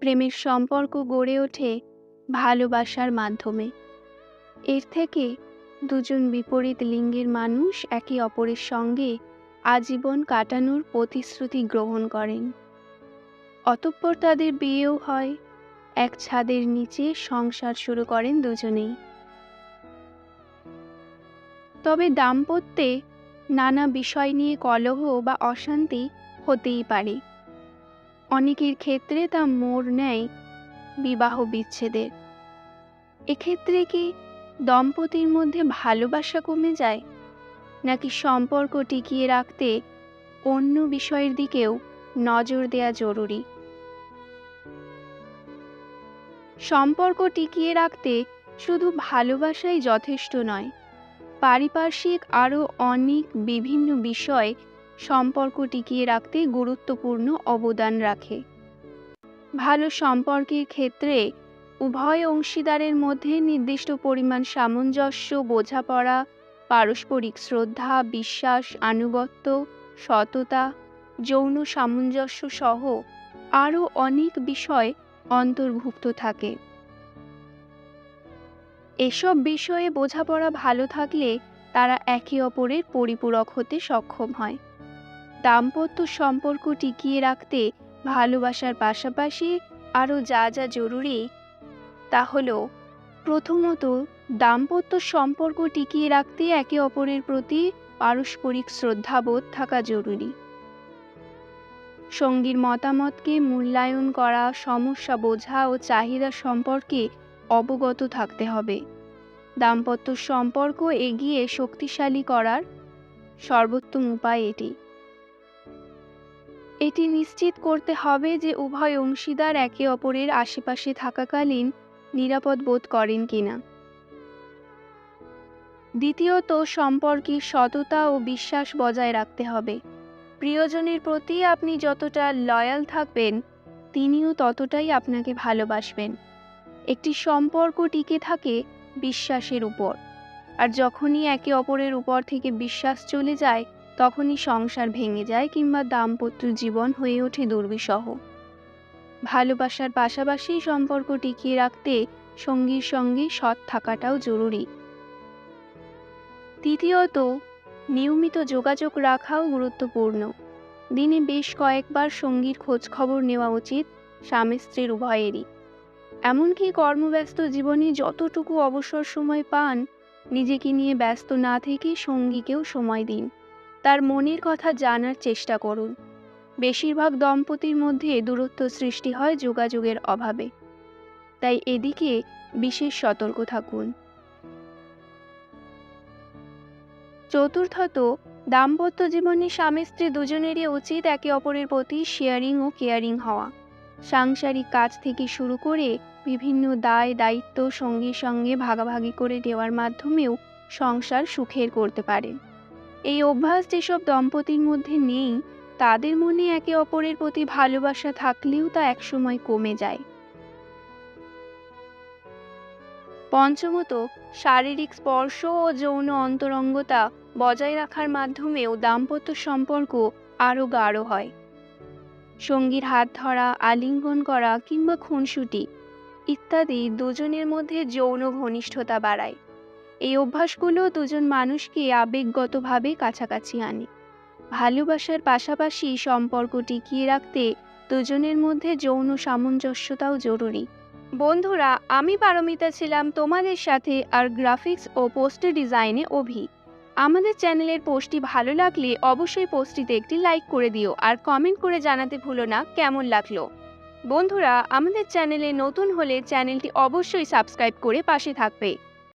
প্রেমের সম্পর্ক গড়ে ওঠে ভালোবাসার মাধ্যমে। এর থেকে দুজন বিপরীত লিঙ্গের মানুষ একে অপরের সঙ্গে আজীবন কাটানোর প্রতিশ্রুতি গ্রহণ করেন। অতঃপর তাদের বিয়েও হয়, এক ছাদের নিচে সংসার শুরু করেন দুজনেই। তবে দাম্পত্যে নানা বিষয় নিয়ে কলহ বা অশান্তি হতেই পারে। অনেকের ক্ষেত্রে তা মোড় নেয় বিবাহ বিচ্ছেদের এক্ষেত্রে কি দম্পতির মধ্যে ভালোবাসা কমে যায়? নাকি সম্পর্ক টিকিয়ে রাখতে অন্য বিষয়ের দিকেও নজর দেয়া জরুরি? সম্পর্ক টিকিয়ে রাখতে শুধু ভালোবাসাই যথেষ্ট নয়, পারিপার্শ্বিক আরও অনেক বিভিন্ন বিষয় সম্পর্ক টিকিয়ে রাখতে গুরুত্বপূর্ণ অবদান রাখে। ভালো সম্পর্কের ক্ষেত্রে উভয় অংশীদারের মধ্যে নির্দিষ্ট পরিমাণ সামঞ্জস্য, বোঝাপড়া, পারস্পরিক শ্রদ্ধা, বিশ্বাস, আনুগত্য, সততা, যৌন সামঞ্জস্য সহ আরও অনেক বিষয় অন্তর্ভুক্ত থাকে। এসব বিষয়ে বোঝাপড়া ভালো থাকলে তারা একে অপরের পরিপূরক হতে সক্ষম হয়। দাম্পত্য সম্পর্ক টিকিয়ে রাখতে ভালোবাসার পাশাপাশি আরও যা যা জরুরি তা হলো, প্রথমত, দাম্পত্য সম্পর্ক টিকিয়ে রাখতে একে অপরের প্রতি পারস্পরিক শ্রদ্ধাবোধ থাকা জরুরি। সঙ্গীর মতামতকে মূল্যায়ন করা, সমস্যা বোঝা ও চাহিদা সম্পর্কে অবগত থাকতে হবে। দাম্পত্য সম্পর্ক এগিয়ে শক্তিশালী করার সর্বোত্তম উপায় এটি। এটি নিশ্চিত করতে হবে যে উভয় অংশীদার একে অপরের আশেপাশে থাকাকালীন নিরাপদ বোধ করেন কিনা। দ্বিতীয়ত, সম্পর্কে সততা ও বিশ্বাস বজায় রাখতে হবে। প্রিয়জনের প্রতি আপনি যতটা লয়াল থাকবেন, তিনিও ততটাই আপনাকে ভালোবাসবেন। একটি সম্পর্ক টিকে থাকে বিশ্বাসের উপর। আর যখনই একে অপরের উপর থেকে বিশ্বাস চলে যায় তখনই সংসার ভেঙে যায় কিংবা দাম্পত্য জীবন হয়ে ওঠে দুর্বিষহ। ভালোবাসার পাশাপাশি সম্পর্ক টিকিয়ে রাখতে সঙ্গীর সঙ্গে সৎ থাকাটাও জরুরি। তৃতীয়ত, নিয়মিত যোগাযোগ রাখাও গুরুত্বপূর্ণ। দিনে বেশ কয়েকবার সঙ্গীর খোঁজ খবর নেওয়া উচিত স্বামী স্ত্রীর উভয়েরই। এমনকি কর্মব্যস্ত জীবনে যতটুকু অবসর সময় পান, নিজেকে নিয়ে ব্যস্ত না থেকে সঙ্গীকেও সময় দিন। তার মনের কথা জানার চেষ্টা করুন। বেশিরভাগ দম্পতির মধ্যে দূরত্ব সৃষ্টি হয় যোগাযোগের অভাবে। তাই এদিকে বিশেষ সতর্ক থাকুন। চতুর্থত, দাম্পত্য জীবনে স্বামী স্ত্রী দুজনেরই উচিত একে অপরের প্রতি শেয়ারিং ও কেয়ারিং হওয়া। সাংসারিক কাজ থেকে শুরু করে বিভিন্ন দায়, দায়িত্ব সঙ্গীর সঙ্গে ভাগাভাগি করে দেওয়ার মাধ্যমেও সংসার সুখের করতে পারে। এই অভ্যাস যেসব দম্পতির মধ্যে নেই, তাদের মনে একে অপরের প্রতি ভালোবাসা থাকলেও তা একসময় কমে যায়। পঞ্চমত, শারীরিক স্পর্শ ও যৌন অন্তরঙ্গতা বজায় রাখার মাধ্যমেও দাম্পত্য সম্পর্ক আরও গাঢ় হয়। সঙ্গীর হাত ধরা, আলিঙ্গন করা কিংবা খুনসুটি ইত্যাদি দুজনের মধ্যে যৌন ঘনিষ্ঠতা বাড়ায়। এই অভ্যাসগুলো দুজন মানুষকে আবেগগতভাবে কাছাকাছি আনে। ভালোবাসার পাশাপাশি সম্পর্ক টিকিয়ে রাখতে দুজনের মধ্যে যৌন সামঞ্জস্যতাও জরুরি। বন্ধুরা, আমি পারমিতা ছিলাম তোমাদের সাথে আর গ্রাফিক্স ও পোস্টার ডিজাইনে অভি। আমাদের চ্যানেলের পোস্টটি ভালো লাগলে অবশ্যই পোস্টটিতে একটি লাইক করে দিও আর কমেন্ট করে জানাতে ভুলো না কেমন লাগল। বন্ধুরা, আমাদের চ্যানেলে নতুন হলে চ্যানেলটি অবশ্যই সাবস্ক্রাইব করে পাশে থাকবে।